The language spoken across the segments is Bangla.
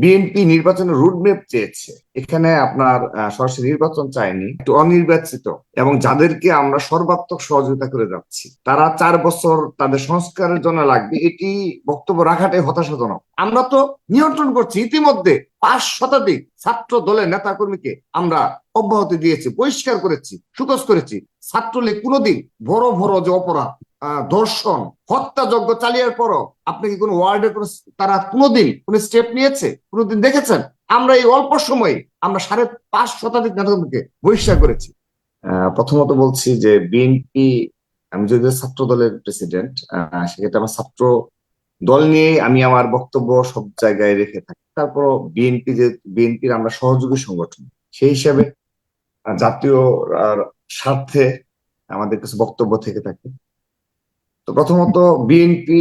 বিএনপি নির্বাচনের রুটম্যাপ চেয়েছে। এখানে আপনার সরাসরি নির্বাচন চায়নি, একটু অনির্বাচিত এবং যাদেরকে আমরা সর্বাত্মক সহযোগিতা করে যাচ্ছি, তারা চার বছর তাদের সংস্কারের জন্য লাগবে, এটি বক্তব্য রাখাটাই হতাশাজনক। আমরা তো নিয়ন্ত্রণ করছি, ইতিমধ্যে পাঁচ শতাধিক ছাত্র দলের নেতা কর্মীকে আমরা অব্যাহতি দিয়েছি, পরিষ্কার করেছি সুকস করেছি। ছাত্রলীগ কোনোদিন বড় বড় যে অপরাধ ধর্ষণ, হত্যাযজ্ঞ চালিয়ার পরও আপনি কি কোনো ওয়ার্ডের কোনো তারা কোনোদিন কোনো স্টেপ নিয়েছে? কোনোদিন দেখেছেন? আমরা এই অল্প সময়ে আমরা সাড়ে পাঁচ শতাধিক নেতাকর্মীকে বহিষ্কার করেছি। প্রথমত বলছি যে বিএনপি, আমি যদি ছাত্র দলের প্রেসিডেন্ট সেক্ষেত্রে আমার ছাত্র দল নিয়ে আমি আমার বক্তব্য সব জায়গায় রেখে থাকি। তারপর বিএনপি যে, বিএনপির আমরা সহযোগী সংগঠন, সেই হিসাবে জাতীয় স্বার্থে আমাদের কিছু বক্তব্য থেকে থাকে। তো প্রথমত বিএনপি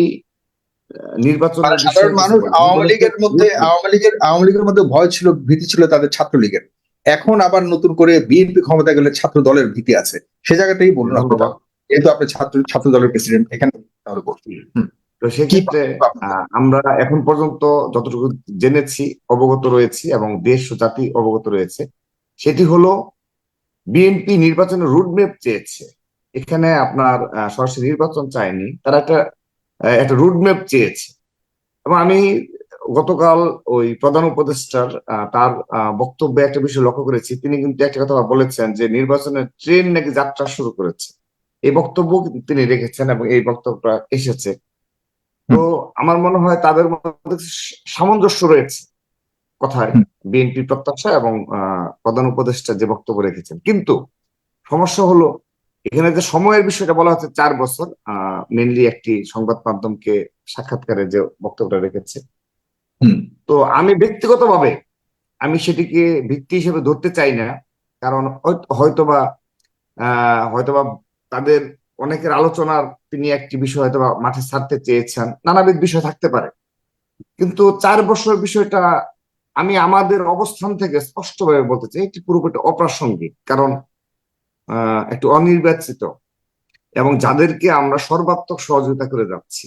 নির্বাচনের মানে সাধারণ মানুষ আওয়ামী লীগের মধ্যে আওয়ামী লীগের আওয়ামী লীগের মধ্যে ভয় ছিল ভীতি ছিল তাদের ছাত্রলীগের। এখন আবার নতুন করে বিএনপি ক্ষমতা গেলে ছাত্র দলের ভীতি আছে। সে জায়গাটাই বলুন। যেহেতু আপনি ছাত্র ছাত্র দলের প্রেসিডেন্ট এখানে তাহলে তো সেক্ষেত্রে আমরা এখন পর্যন্ত যতটুকু জেনেছি অবগত রয়েছি এবং দেশ ও জাতি অবগত রয়েছে সেটি হলো বিএনপি নির্বাচনের রুটম্যাপ চেয়েছে। এখানে আপনার সরাসরি নির্বাচন চায়নি। তারা একটা একটা রুটম্যাপ চেয়েছে। এবং আমি গতকাল ওই প্রধান উপদেষ্টার তার বক্তব্যে একটা বিষয় লক্ষ্য করেছি। তিনি কিন্তু একটা কথা বলেছেন যে নির্বাচনের ট্রেন নাকি যাত্রা শুরু করেছে। এই বক্তব্য তিনি রেখেছেন এবং এই বক্তব্যটা এসেছে। তো আমার মনে হয় তাদের মধ্যে সামঞ্জস্য রয়েছে কথায়। বিএনপি প্রত্যাশা এবং আহ, প্রধান উপদেষ্টা যে বক্তব্য রেখেছেন। কিন্তু সমস্যা হলো এখানে যে সময়ের বিষয়টা বলা হচ্ছে চার বছর মেনলি একটি সংবাদ মাধ্যমকে সাক্ষাৎকারে যে বক্তব্যটা রেখেছে। তো আমি ব্যক্তিগতভাবে আমি সেটিকে ভিত্তি হিসেবে ধরতে চাই না কারণ হয়তো- হয়তোবা হয়তোবা তাদের অনেকের আলোচনার তিনি একটি বিষয় হয়তো বা মাঠে ছাড়তে চেয়েছেন নানাবিধ বিষয় থাকতে পারে। কিন্তু চার বছর বিষয়টা আমি আমাদের অবস্থান থেকে স্পষ্টভাবে বলতে চাই এটি পুরোপুরি অপ্রাসঙ্গিক। কারণ একটু অনির্বাচিত। এবং যাদেরকে আমরা সর্বাত্মক সহযোগিতা করে যাচ্ছি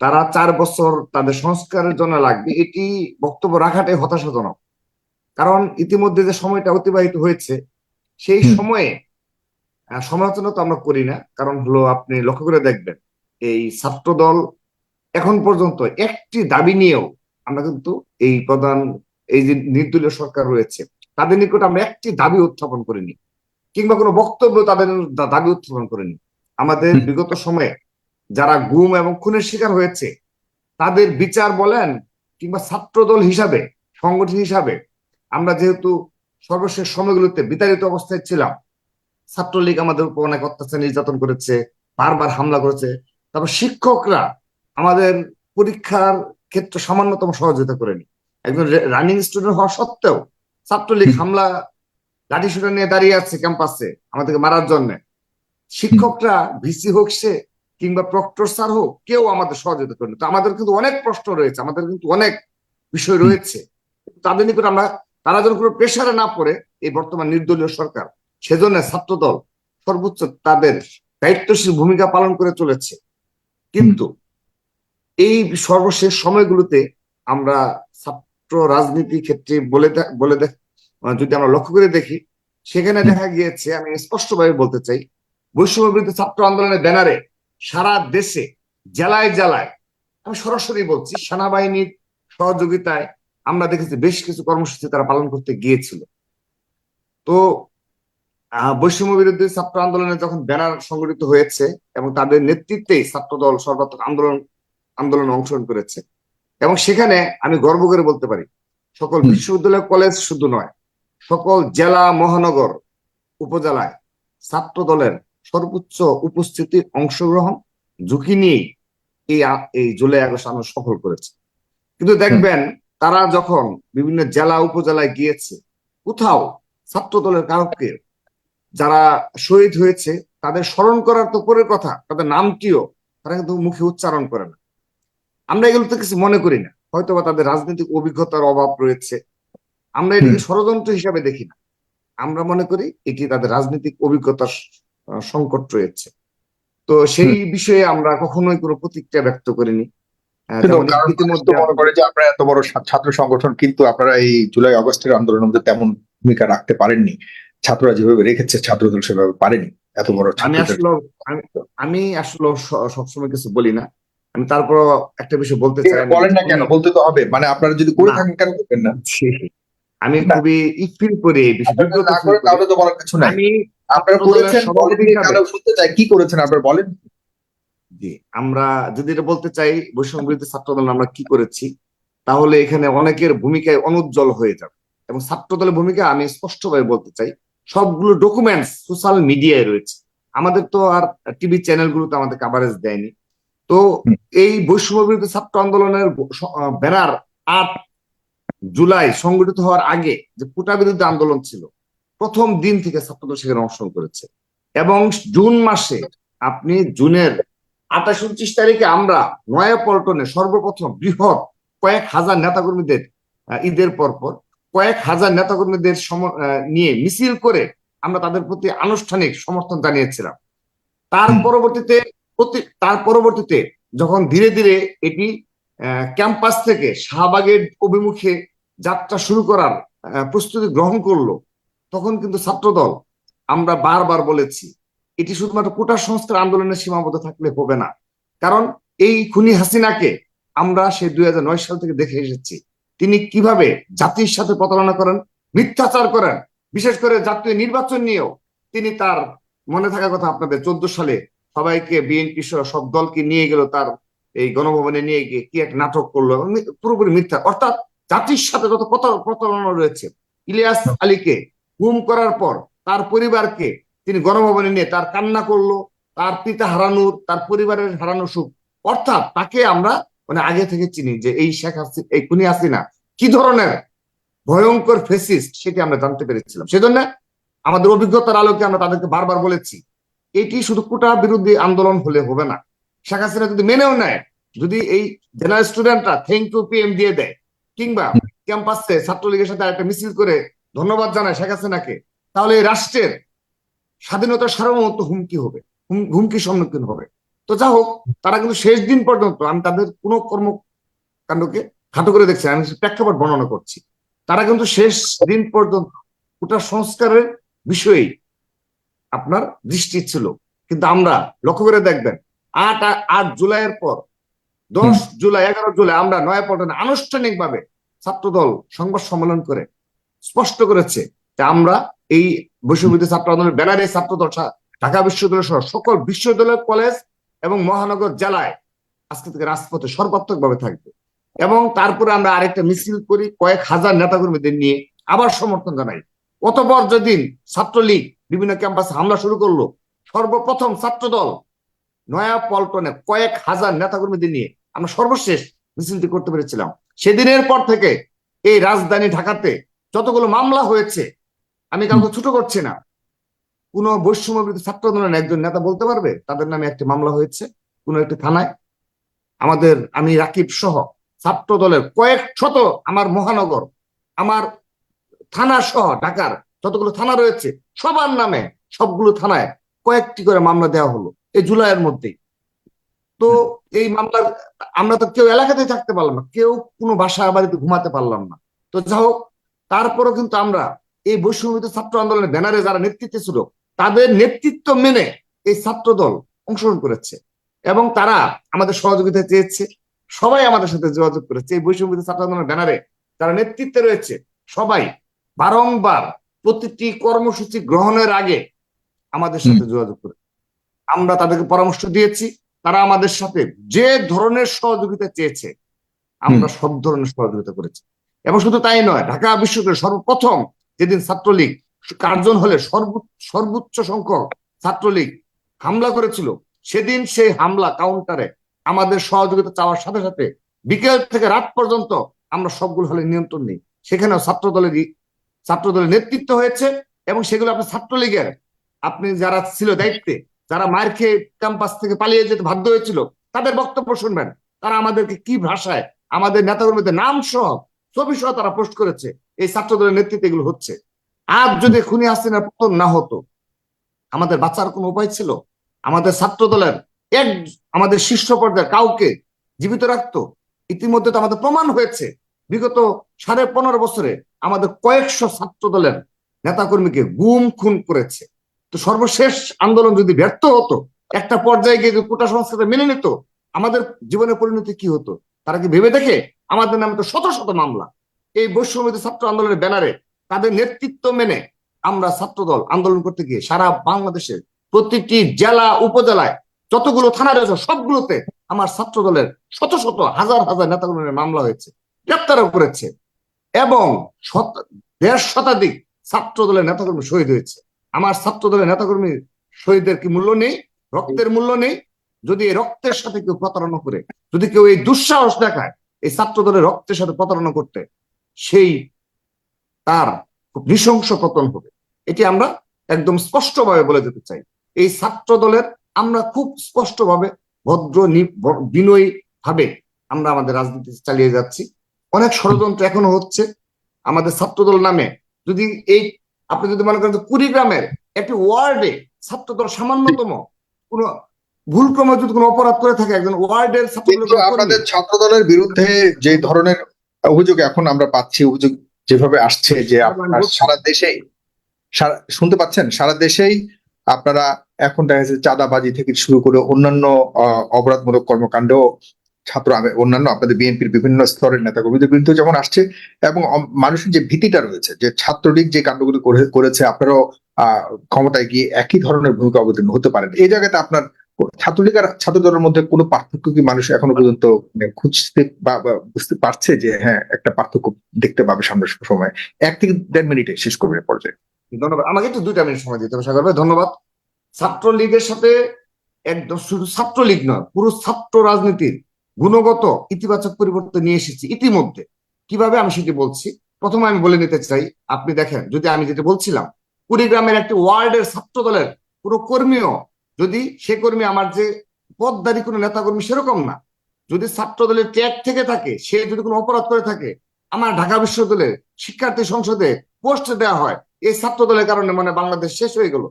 তারা চার বছর তাদের সংস্কারের জন্য লাগবে এটি বক্তব্য রাখাটাই হতাশাজনক। কারণ ইতিমধ্যে যে সময়টা অতিবাহিত হয়েছে সেই সময়ে সমালোচনা তো আমরা করি না কারণ হলো আপনি লক্ষ্য করে দেখবেন এই ছাত্র দল এখন পর্যন্ত একটি দাবি নিয়েও আমরা কিন্তু এই প্রধান এই যে নির্দলীয় সরকার রয়েছে তাদের নিকট আমরা একটি দাবি উত্থাপন করিনি। কিংবা কোনো বক্তব্য তাদের দাবি উত্থাপন করেনি আমাদের বিগত সময়ে যারা গুম এবং খুনের শিকার হয়েছে তাদের বিচার বলেন কিংবা ছাত্র দল হিসাবে সংগঠন হিসাবে আমরা যেহেতু সর্বশেষ সময়গুলোতে বিতাড়িত অবস্থায় ছিলাম ছাত্রলীগ আমাদের উপর অনেক অত্যাচার নির্যাতন করেছে বারবার হামলা করেছে। তারপর শিক্ষকরা আমাদের পরীক্ষার ক্ষেত্রে সামান্যতম সহযোগিতা করেনি। একজন রানিং স্টুডেন্ট হওয়া সত্ত্বেও ছাত্রলীগ হামলা লাঠি সুটা নিয়ে দাঁড়িয়ে আছে ক্যাম্পাসে আমাদেরকে মারার জন্য। শিক্ষকরা ভিসি হোক সে কিংবা প্রক্টর স্যার হোক, কেউ আমাদের সহযোগিতা করেনি। তো আমাদের কিন্তু অনেক প্রশ্ন রয়েছে, আমাদের কিন্তু অনেক বিষয় রয়েছে। তাদের নিকট আমরা, তারা যেন কোনো প্রেশারে না পড়ে, এই বর্তমান নির্দলীয় সরকার, সেজন্য ছাত্রদল সর্বোচ্চ তাদের দায়িত্বশীল ভূমিকা পালন করে চলেছে। কিন্তু এই সর্বশেষ সময়গুলোতে আমরা ছাত্র রাজনীতি ক্ষেত্রে বলে বলে দেখ যদি আমরা লক্ষ্য করে দেখি সেখানে দেখা গিয়েছে আমি স্পষ্টভাবে বলতে চাই বৈষম্য বিরোধী ছাত্র আন্দোলনের ব্যানারে সারা দেশে জেলায় জেলায় আমি সরাসরি বলছি সেনাবাহিনীর সহযোগিতায় আমরা দেখেছি বেশ কিছু কর্মসূচি তারা পালন করতে গিয়েছিল। তো বৈষম্য বিরোধী ছাত্র আন্দোলনে যখন ব্যানার সংগঠিত হয়েছে এবং তাদের নেতৃত্বেই ছাত্রদল সর্বাত্মক আন্দোলন আন্দোলনে অংশগ্রহণ করেছে এবং সেখানে আমি গর্ব করে বলতে পারি সকল বিশ্ববিদ্যালয় কলেজ শুধু নয় সকল জেলা মহানগর উপজেলায় ছাত্র দলের সর্বোচ্চ উপস্থিতি অংশগ্রহণ ঝুঁকি নিয়েই এই এই জুলাই আগস্ট আন্দোলন সফল করেছে। কিন্তু দেখবেন তারা যখন বিভিন্ন জেলা উপজেলায় গিয়েছে কোথাও ছাত্র দলের কাউকে যারা শহীদ হয়েছে তাদের স্মরণ করার তো পরের কথা তাদের নামটিও তারা কিন্তু মুখে উচ্চারণ করে না। আমরা এগুলো তো কিছু মনে করি না। হয়তোবা তাদের রাজনৈতিক অভিজ্ঞতার অভাব রয়েছে আমরা এটিকে ষড়যন্ত্র হিসাবে দেখি না। আমরা মনে করি এটি তাদের রাজনৈতিক অভিজ্ঞতার সংকট রয়েছে। তো সেই বিষয়ে আমরা কখনোই কোনো প্রতিক্রিয়া ব্যক্ত করিনি। মনে করে যে আপনারা এত বড় ছাত্র সংগঠন কিন্তু আপনারা এই জুলাই আগস্টের আন্দোলনের মধ্যে তেমন ভূমিকা রাখতে পারেননি। ছাত্ররা যেভাবে রেখেছে ছাত্রদল সেভাবে পারেনি। এত বড় আমি আসলে আমি আমি আসলে সবসময় কিছু বলি না। আমি তারপর একটা বিষয় বলতে চাই। বলেন না কেন? বলতে তো হবে। মানে আপনারা যদি করে থাকেন কেন করবেন না? আমি। খুবই ই ফিল করি। তাহলে তো বলার কিছু নাই। আমি আপনারা করেছেন শুনতে চাই কি করেছেন আপনারা বলেন? জি আমরা যদি এটা বলতে চাই বৈষম্য বিরোধী ছাত্র আন্দোলন আমরা কি করেছি তাহলে এখানে অনেকের ভূমিকায় অনুজ্জ্বল হয়ে যাবে। এবং ছাত্র দলের ভূমিকা আমি স্পষ্টভাবে বলতে চাই সবগুলো ডকুমেন্টস সোশ্যাল মিডিয়ায় রয়েছে। আমাদের তো আর টিভি চ্যানেলগুলোতে আমাদের কাভারেজ দেয়নি। তো এই বৈষম্য বিরোধী ছাত্র আন্দোলনের ব্যানার আট জুলাই সংগঠিত হওয়ার আগে যে কোটা বিরুদ্ধে আন্দোলন ছিল প্রথম দিন থেকে ছাত্রদল সেখানে অংশগ্রহণ করেছে। এবং জুন মাসে আপনি জুনের আঠাশ উনত্রিশ তারিখে আমরা নয়াপল্টনে সর্বপ্রথম বৃহৎ কয়েক হাজার নেতাকর্মীদের ঈদের পরপর কয়েক হাজার নেতাকর্মীদের নিয়ে মিছিল করে আমরা তাদের প্রতি আনুষ্ঠানিক সমর্থন জানিয়েছিলাম। তার পরবর্তীতে প্রতি- তার পরবর্তীতে যখন ধীরে ধীরে এটি আহ, ক্যাম্পাস থেকে শাহবাগের অভিমুখে যাত্রা শুরু করার প্রস্তুতি গ্রহণ করল, তখন কিন্তু ছাত্রদল, আমরা বারবার বলেছি, এটি শুধুমাত্র কোটা সংস্কার আন্দোলনের সীমাবদ্ধ থাকলে হবে না। কারণ এই খুনি হাসিনাকে আমরা সেই দুই হাজার নয় সাল থেকে দেখে এসেছি, তিনি কীভাবে জাতির সাথে প্রতারণা করেন, মিথ্যাচার করেন, বিশেষ করে জাতীয় নির্বাচন নিয়েও। তিনি তার মনে থাকার কথা আপনাদের চোদ্দ সালে সবাইকে বিএনপি সহ সব দলকে নিয়ে গেল, তার এই গণভবনে নিয়ে গিয়ে কি এক নাটক করল পুরোপুরি মিথ্যা। অর্থাৎ জাতির সাথে যত প্রতারণা রয়েছে, ইলিয়াস আলীকে গুম করার পর তার পরিবারকে তিনি গণভবনে নিয়ে তার কান্না করল, তার পিতা হারানোর, তার পরিবারের হারানো সুখ। অর্থাৎ তাকে আমরা মানে আগে থেকে চিনি যে এই শেখ হাসিনা এই খুনি হাসিনা কি ধরনের ভয়ঙ্কর ফেসিস্ট সেটি আমরা জানতে পেরেছিলাম। সেজন্য আমাদের অভিজ্ঞতার আলোকে আমরা তাদেরকে বারবার বলেছি, এটি শুধু কোটা বিরোধী আন্দোলন হলে হবে না। শেখ হাসিনা যদি মেনেও নেয়, যদি এই জেনারেল স্টুডেন্টরা থ্যাংক ইউ পিএম দিয়ে দেয় কিংবা ক্যাম্পাসে ছাত্রলীগের সাথে একটা মিছিল করে ধন্যবাদ জানায় শেখ হাসিনাকে তাহলে এই রাষ্ট্রের স্বাধীনতার সার্বভৌমত্ব হুমকি হবে হুম- হুমকির সম্মুখীন হবে। তো যা হোক তারা কিন্তু শেষ দিন পর্যন্ত আমি তাদের কোনো কর্মকাণ্ডকে খাটো করে দেখছি আমি প্রেক্ষাপট বর্ণনা করছি। তারা কিন্তু শেষ দিন পর্যন্ত ওটা সংস্কারের বিষয়েই আপনার দৃষ্টি ছিল। কিন্তু আমরা লক্ষ্য করে দেখবেন আট আট জুলাইয়ের পর দশ জুলাই এগারো জুলাই আমরা নয়াপল্টনে আনুষ্ঠানিকভাবে ছাত্রদল সংবাদ সম্মেলন করে স্পষ্ট করেছে যে আমরা এই বৈশ্ববিদ্যালয় ছাত্র আন্দোলনের ব্যানারে ছাত্রদল ঢাকা বিশ্ববিদ্যালয় সহ সকল বিশ্ববিদ্যালয় কলেজ এবং মহানগর জেলায় আজকে থেকে রাজপথে সর্বাত্মক ভাবে থাকবে। এবং তারপরে আমরা আরেকটা মিছিল করি কয়েক হাজার নেতাকর্মীদের নিয়ে আবার সমর্থন জানাই। অতপর যেদিন ছাত্রলীগ বিভিন্ন ক্যাম্পাসে হামলা শুরু করল সর্বপ্রথম ছাত্রদল নয়া পল্টনে কয়েক হাজার নেতাকর্মীদের নিয়ে আমরা সর্বশেষ মিছিলটি করতে পেরেছিলাম। সেদিনের পর থেকে এই রাজধানী ঢাকাতে যতগুলো মামলা হয়েছে আমি কাউকে ছোট করছি না। কোন বৈষম্য ছাত্র আন্দোলনের একজন নেতা বলতে পারবে তাদের নামে একটি মামলা হয়েছে কোন একটি থানায়। আমাদের আমি রাকিব সহ ছাত্র দলের কয়েক শত আমার মহানগর আমার থানা সহ ঢাকার যতগুলো থানা রয়েছে সবার নামে সবগুলো থানায় কয়েকটি করে মামলা দেওয়া হলো এই জুলাইয়ের মধ্যেই। তো এই মামলার আমরা তো কেউ এলাকাতে থাকতে পারলাম না কেউ কোনো বাসা বাড়িতে ঘুমাতে পারলাম না। তো যা হোক তারপরও কিন্তু আমরা এই বৈষম্যবিত ছাত্র আন্দোলনের ব্যানারে যারা নেতৃত্বে ছিল তাদের নেতৃত্ব মেনে এই ছাত্র দল অংশগ্রহণ করেছে। এবং তারা আমাদের সহযোগিতা চেয়েছে সবাই আমাদের সাথে যোগাযোগ করেছে। এই বৈষম্যবিত ছাত্র আন্দোলনের ব্যানারে যারা নেতৃত্বে রয়েছে সবাই বারংবার প্রতিটি কর্মসূচি গ্রহণের আগে আমাদের সাথে যোগাযোগ করে। আমরা তাদেরকে পরামর্শ দিয়েছি তারা আমাদের সাথে যে ধরনের সহযোগিতা চেয়েছে আমরা সব ধরনের সহযোগিতা করেছি। এবং শুধু তাই নয় ঢাকা বিশ্ববিদ্যালয় সর্বপ্রথম যেদিন ছাত্রলীগ কার্জন হলে সর্বোচ্চ সর্বোচ্চ সংখ্যক ছাত্রলীগ হামলা করেছিল সেদিন সেই হামলা কাউন্টারে আমাদের সহযোগিতা চাওয়ার সাথে সাথে বিকেল থেকে রাত পর্যন্ত আমরা সবগুলো হলে নিয়ন্ত্রণ নিই। সেখানেও ছাত্র দলেরই ছাত্র দলের নেতৃত্ব হয়েছে এবং সেগুলো আপনার ছাত্রলীগের আপনি যারা ছিল দায়িত্বে যারা মায়ের খেয়ে ক্যাম্পাস থেকে পালিয়ে যেতে বাধ্য হয়েছিল, তাদের বক্তব্য শুনবেন। তারা আমাদেরকে কি ভাষায়, আমাদের নেতাকর্মীদের নাম সহ ছবি সহ তারা পোস্ট করেছে, এই ছাত্র দলের নেতৃত্বে এগুলো হচ্ছে। আজ যদি খুনি হাসিনার পতন না হতো, আমাদের বাঁচার কোনো উপায় ছিল? আমাদের ছাত্র দলের এক, আমাদের শীর্ষ পর্যায়ে কাউকে জীবিত রাখতো? ইতিমধ্যে তো আমাদের প্রমাণ হয়েছে। বিগত সাড়ে পনেরো বছরে আমাদের কয়েকশো ছাত্র দলের নেতাকর্মীকে গুম খুন করেছে। তো সর্বশেষ আন্দোলন যদি ব্যর্থ হতো, একটা পর্যায়ে গিয়ে যদি কোটা সংস্কারটা মেনে নিত, আমাদের জীবনের পরিণতি কি হতো? তারা কি ভেবে দেখে? আমাদের নামে তো শত শত মামলা। এই বৈষম্যবিরোধী ছাত্র আন্দোলনের ব্যানারে তাদের নেতৃত্ব মেনে আমরা ছাত্রদল আন্দোলন করতে গিয়ে সারা বাংলাদেশের প্রতিটি জেলা, উপজেলায় যতগুলো থানা রয়েছে, সবগুলোতে আমার ছাত্র দলের শত শত হাজার হাজার নেতাকর্মীর মামলা হয়েছে, গ্রেপ্তারও করেছে এবং দেড় শতাধিক ছাত্র দলের নেতাকর্মী শহীদ হয়েছে। আমার ছাত্র দলের নেতাকর্মী শহীদের কি মূল্য নেই? রক্তের মূল্য নেই? যদি এই রক্তের সাথে কেউ প্রতারণা করে, যদি কেউ এই দুঃসাহস দেখায়, এই ছাত্র দলের রক্তের সাথে প্রতারণা করতে, সেই তার খুব নৃশংস পতন হবে। এটি আমরা একদম স্পষ্টভাবে বলে যেতে চাই। এই ছাত্র দলের আমরা খুব স্পষ্টভাবে ভদ্র বিনয়ী ভাবে আমরা আমাদের রাজনীতি চালিয়ে যাচ্ছি। অনেক ষড়যন্ত্র এখনও হচ্ছে। আমাদের ছাত্রদল নামে যদি এই আপনি যদি মনে করেন কুড়িগ্রামের একটি ওয়ার্ডে ছাত্রদল সামান্যতম কোনো ভুল ক্রমে যদি কোনো অপরাধ করে থাকে একজন ওয়ার্ডের আপনাদের ছাত্র দলের বিরুদ্ধে যে ধরনের অভিযোগ এখন আমরা পাচ্ছি অভিযোগ যেভাবে আসছে যে আপনার সারা দেশেই শুনতে পাচ্ছেন? সারা দেশেই আপনারা এখন দেখা যাচ্ছে চাঁদাবাজি থেকে শুরু করে অন্যান্য অপরাধমূলক কর্মকাণ্ড ছাত্র অন্যান্য আপনাদের বিএনপির বিভিন্ন স্তরের নেতা নেতাকর্মীদের বিরুদ্ধে যেমন আসছে, এবং মানুষের যে ভীতিটা রয়েছে, যে ছাত্রলীগ যে কাণ্ডগুলো করে- করেছে, আপনারাও ক্ষমতায় গিয়ে একই ধরনের ভূমিকা অবতীর্ণ হতে পারেন। এই জায়গাতে আপনার ছাত্রলীগ আর ছাত্র দলের মধ্যে কোনো পার্থক্য কি মানুষ এখনও পর্যন্ত মানে খুঁজতে বা বুঝতে পারছে যে হ্যাঁ একটা পার্থক্য দেখতে পাবে সামনের সময়? এক থেকে দেড় মিনিটে শেষ করবে পর্যায়ে। ধন্যবাদ। আমাকে একটু দুইটা মিনিট সময় দিতে হবে, সাগর ভাই। ধন্যবাদ। ছাত্রলীগের সাথে একদম শুধু ছাত্রলীগ নয়, পুরো ছাত্র রাজনীতির গুণগত ইতিবাচক পরিবর্তন নিয়ে এসেছি ইতিমধ্যে। কীভাবে? আমি সেটি বলছি। প্রথমে আমি বলে নিতে চাই, আপনি দেখেন, যদি আমি যেটা বলছিলাম, কুড়িগ্রামের একটি ওয়ার্ডের ছাত্র দলের পুরো কর্মীও যদি, সে কর্মী আমার যে পদদারি কোনো নেতাকর্মী সেরকম না, যদি ছাত্র দলের ট্যাগ থেকে থাকে, সে যদি কোনো অপরাধ করে থাকে, আমার ঢাকা বিশ্ববিদ্যালয়ের শিক্ষার্থী সংসদে পোস্ট দেওয়া হয়, এই ছাত্র দলের কারণে মানে বাংলাদেশ শেষ হয়ে গেল।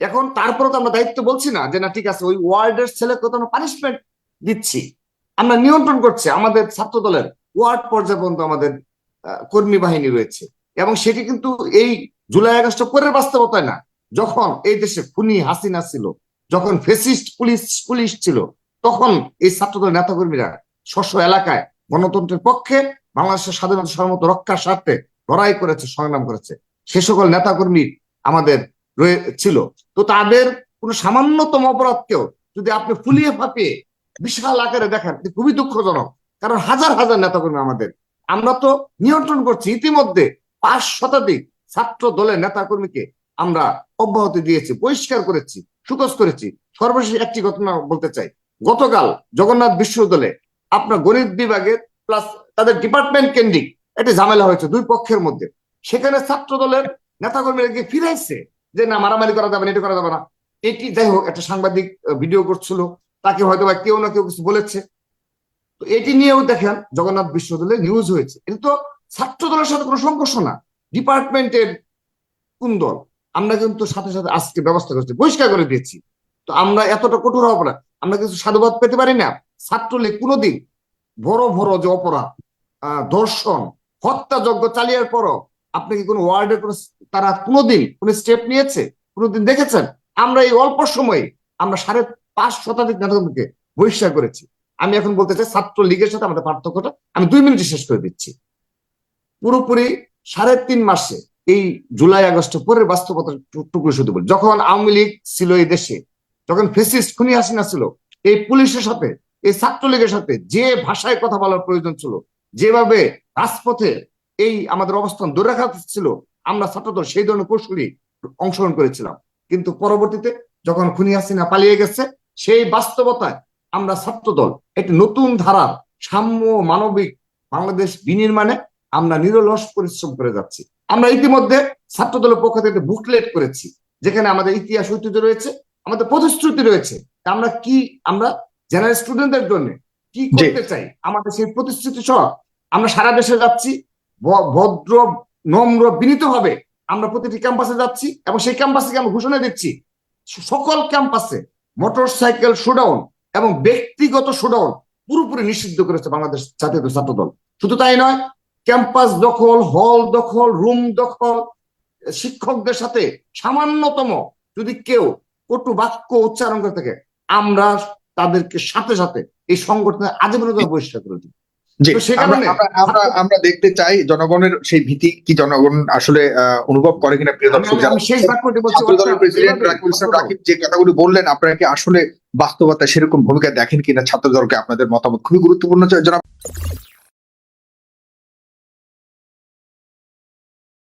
এখন তারপরে তো আমরা দায়িত্ব বলছি না যে, না, ঠিক আছে, ওই ওয়ার্ডের ছেলেকে তো আমরা পানিশমেন্ট দিচ্ছি। আমরা নিয়ন্ত্রণ করছে আমাদের ছাত্র দলের ওয়ার্ড পর্যায়ে পর্যন্ত আমাদের কর্মী বাহিনী রয়েছে। এবং সেটি কিন্তু এই জুলাই আগস্ট পরের বাস্তবতায় না। যখন এই দেশে খুনি হাসিনা ছিল, যখন ফেসিস্ট পুলিশ পুলিশ ছিল, তখন এই ছাত্রদলের নেতাকর্মীরা স্বস্ব এলাকায় গণতন্ত্রের পক্ষে বাংলাদেশের স্বাধীনতা সার্বভৌমত্ব রক্ষার স্বার্থে লড়াই করেছে, সংগ্রাম করেছে। সে সকল নেতাকর্মী আমাদের ছিল। তো তাদের কোনো সামান্যতম অপরাধকেও যদি আপনি ফুলিয়ে ফাঁপিয়ে বিশাল আকারে দেখেন খুবই দুঃখজনক। কারণ হাজার হাজার নেতাকর্মী আমাদের। আমরা তো নিয়ন্ত্রণ করছি, ইতিমধ্যে পাঁচ শতাধিক ছাত্র দলের নেতাকর্মীকে আমরা অব্যাহতি দিয়েছি বহিষ্কার করেছি সুকস করেছি। সর্বশেষ একটি ঘটনা বলতে চাই। গতকাল জগন্নাথ বিশ্ববিদ্যালয়ে আপনার গণিত বিভাগের প্লাস তাদের ডিপার্টমেন্ট কেন্দ্রিক একটি ঝামেলা হয়েছে দুই পক্ষের মধ্যে। সেখানে ছাত্র দলের নেতাকর্মীরা গিয়ে ফিরাইছে যে, না, মারামারি করা যাবে না, এটা করা যাবে না। এটি যাই হোক, একটা সাংবাদিক ভিডিও করছিল। তাকে হয়তো বা কেউ না কেউ কিছু বলেছে। তো এটি নিয়েও দেখেন জগন্নাথ বিশ্ববিদ্যালয়ে নিউজ হয়েছে। এটা তো ছাত্র দলের সাথে কোনো সংঘর্ষ না। ডিপার্টমেন্টের কোন দল? আমরা কিন্তু সাথে সাথে আজকে ব্যবস্থা করছি বহিষ্কার করে দিয়েছি। তো আমরা এতটা কঠোর হব না আমরা কিছু সাধুবাদ পেতে পারি না। ছাত্রলীগ কোনোদিন বড় বড় যে অপরাধ ধর্ষণ, হত্যাযজ্ঞ চালিয়ার পরও আপনি কি কোনো ওয়ার্ডের কোনো তারা কোনোদিন কোনো স্টেপ নিয়েছে? কোনোদিন দেখেছেন? আমরা এই অল্প সময়ে আমরা সাড়ে পাঁচ শতাধিক নেতাকর্মীকে বহিষ্কার করেছি। আমি এখন বলতে চাই ছাত্র লীগের সাথে আমাদের পার্থক্যটা আমি দুই মিনিটে শেষ করে দিচ্ছি। পুরোপুরি সাড়ে তিন মাসে এই জুলাই, আগস্ট পরের বাস্তবতা টুকরো শুধু বলি। যখন আওয়ামী লীগ ছিল এই দেশে, যখন ফেসিস্ট খুনি হাসিনা ছিল, এই পুলিশের সাথে, এই ছাত্রলীগের সাথে যে ভাষায় কথা বলার প্রয়োজন ছিল, যেভাবে রাজপথে এই আমাদের অবস্থান ধরে রাখা ছিল, আমরা ছাত্রদল সেই ধরনের কৌশলী অংশগ্রহণ করেছিলাম। কিন্তু পরবর্তীতে যখন খুনি হাসিনা পালিয়ে গেছে সেই বাস্তবতায় আমরা ছাত্রদল একটি নতুন ধারার সাম্য মানবিক বাংলাদেশ বিনির্মাণে আমরা নিরলস পরিশ্রম করে যাচ্ছি। আমরা ইতিমধ্যে ছাত্রদলের পক্ষ থেকে বুকলেট করেছি যেখানে আমাদের ইতিহাস ঐতিহ্য রয়েছে আমাদের প্রতিশ্রুতি রয়েছে আমরা কি আমরা জেনারেল স্টুডেন্টদের জন্য কি করতে চাই আমাদের সেই প্রতিশ্রুতি সহ আমরা সারা দেশে যাচ্ছি ভদ্র নম্র বিনীত ভাবে আমরা প্রতিটি ক্যাম্পাসে যাচ্ছি এবং সেই ক্যাম্পাসে আমরা ঘোষণা দিচ্ছি সকল ক্যাম্পাসে মোটর সাইকেল শোডাউন এবং ব্যক্তিগত শোডাউন পুরোপুরি নিষিদ্ধ করেছে বাংলাদেশ জাতীয় ছাত্র দল শুধু তাই নয় ক্যাম্পাস দখল হল দখল রুম দখল শিক্ষকদের সাথে সামান্যতম যদি কেউ কটু বাক্য উচ্চারণ করে থাকে আমরা তাদেরকে সাথে সাথে এই সংগঠনের আজীবন বহিষ্কার করে দিই। আমরা দেখতে চাই জনগণের সেই ভীতি কি জনগণ আসলে আহ, অনুভব করে কিনা প্রিয় দর্শক প্রেসিডেন্ট রাকিব ইসলাম রাকিব যে কথাগুলি বললেন আপনারা কি আসলে বাস্তবতা সেরকম ভূমিকা দেখেন কিনা ছাত্র দলকে আপনাদের মতামত? খুবই গুরুত্বপূর্ণ জনাব